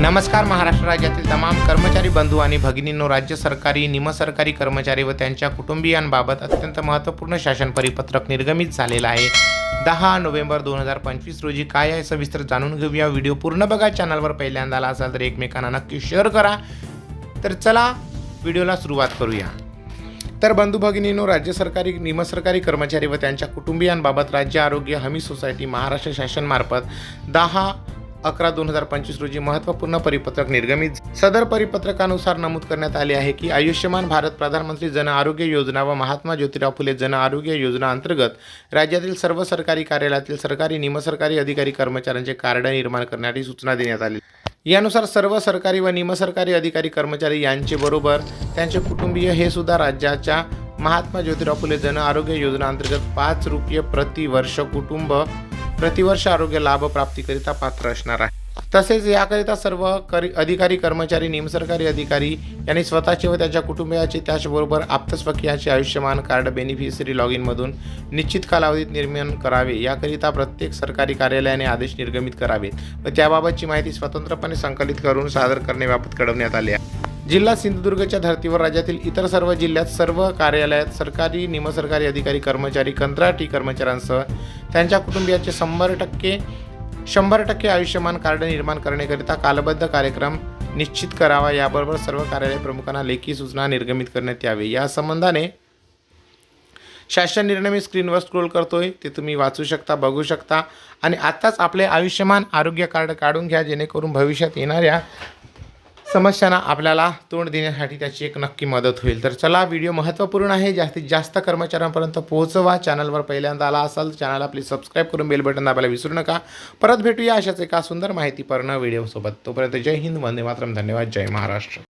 नमस्कार महाराष्ट्र राज्यातील तमाम कर्मचारी बंधू आणि भगिनींनो राज्य सरकारी निमसरकारी कर्मचारी व त्यांच्या कुटुंबियांबाबत अत्यंत महत्त्वपूर्ण शासन परिपत्रक निर्गमित झालेलं आहे. दहा नोव्हेंबर दोन हजार पंचवीस रोजी काय आहे सविस्तर जाणून घेऊया. व्हिडिओ पूर्ण बघा चॅनलवर पहिल्यांदा आला असाल तर एकमेकांना नक्की शेअर करा. तर चला व्हिडिओला सुरुवात करूया. तर बंधू भगिनींनो राज्य सरकारी निमसरकारी कर्मचारी व त्यांच्या कुटुंबियांबाबत राज्य आरोग्य हमी सोसायटी महाराष्ट्र शासनमार्फत दहा अकरा दोन हजार पंचवीस रोजी महत्त्वपूर्ण परिपत्रक निर्गमित. सदर परिपत्रकानुसार नमूद करण्यात आले आहे की आयुष्यमान भारत प्रधानमंत्री जन आरोग्य योजना व महात्मा ज्योतिराव फुले जन आरोग्य योजना अंतर्गत राज्यातील सर्व सरकारी कार्यालयातील सरकारी निमसरकारी अधिकारी कर्मचाऱ्यांचे कार्ड निर्माण करण्याची सूचना देण्यात आली. यानुसार सर्व सरकारी व निमसरकारी अधिकारी कर्मचारी यांचे बरोबर त्यांचे कुटुंबीय हे सुद्धा राज्याच्या महात्मा ज्योतिराव फुले जन आरोग्य योजना अंतर्गत पाच रुपये प्रति वर्ष कुटुंब प्रतिवर्ष आरोग्य लाभ प्राप्तीकरिता पात्र असणार आहे. तसेच याकरिता सर्व करी अधिकारी कर्मचारी निमसरकारी अधिकारी यांनी स्वतःचे व त्यांच्या कुटुंबियाचे त्याचबरोबर आप्तस्वकीयाचे आयुष्यमान कार्ड बेनिफिशरी लॉग इनमधून निश्चित कालावधीत निर्माण करावे. याकरिता प्रत्येक सरकारी कार्यालयाने आदेश निर्गमित करावेत व त्याबाबतची माहिती स्वतंत्रपणे संकलित करून सादर करण्याबाबत कळवण्यात आले आहे. जिल्हा सिंधुदुर्गच्या धर्तीवर राज्यातील इतर सर्व जिल्ह्यात सर्व कार्यालयात सरकारी निमसरकारी अधिकारी कर्मचारी कंत्राटी कर्मचाऱ्यांसह त्यांच्या कुटुंबियाचे शंभर टक्के शंभर टक्के आयुष्यमान कार्ड निर्माण करण्याकरिता कालबद्ध कार्यक्रम निश्चित करावा याबरोबर सर्व कार्यालय प्रमुखांना लेखी सूचना निर्गमित करण्यात यावे. या संबंधाने शासन निर्णय मी स्क्रीनवर स्क्रोल करतोय. ते तुम्ही वाचू शकता बघू शकता आणि आत्ताच आपले आयुष्यमान आरोग्य कार्ड काढून घ्या जेणेकरून भविष्यात येणाऱ्या समस्यांना आपल्याला तोंड देण्यासाठी त्याची एक नक्की मदत होईल. तर चला व्हिडिओ महत्त्वपूर्ण आहे. जास्तीत जास्त कर्मचाऱ्यांपर्यंत पोहोचवा. चॅनलवर पहिल्यांदा आला असाल चॅनल आपली सबस्क्राईब करून बेल बटन दाबायला विसरू नका. परत भेटूया अशाच एका सुंदर माहितीपूर्ण व्हिडिओसोबत. तोपर्यंत जय हिंद वंदे मातरम. धन्यवाद. जय महाराष्ट्र.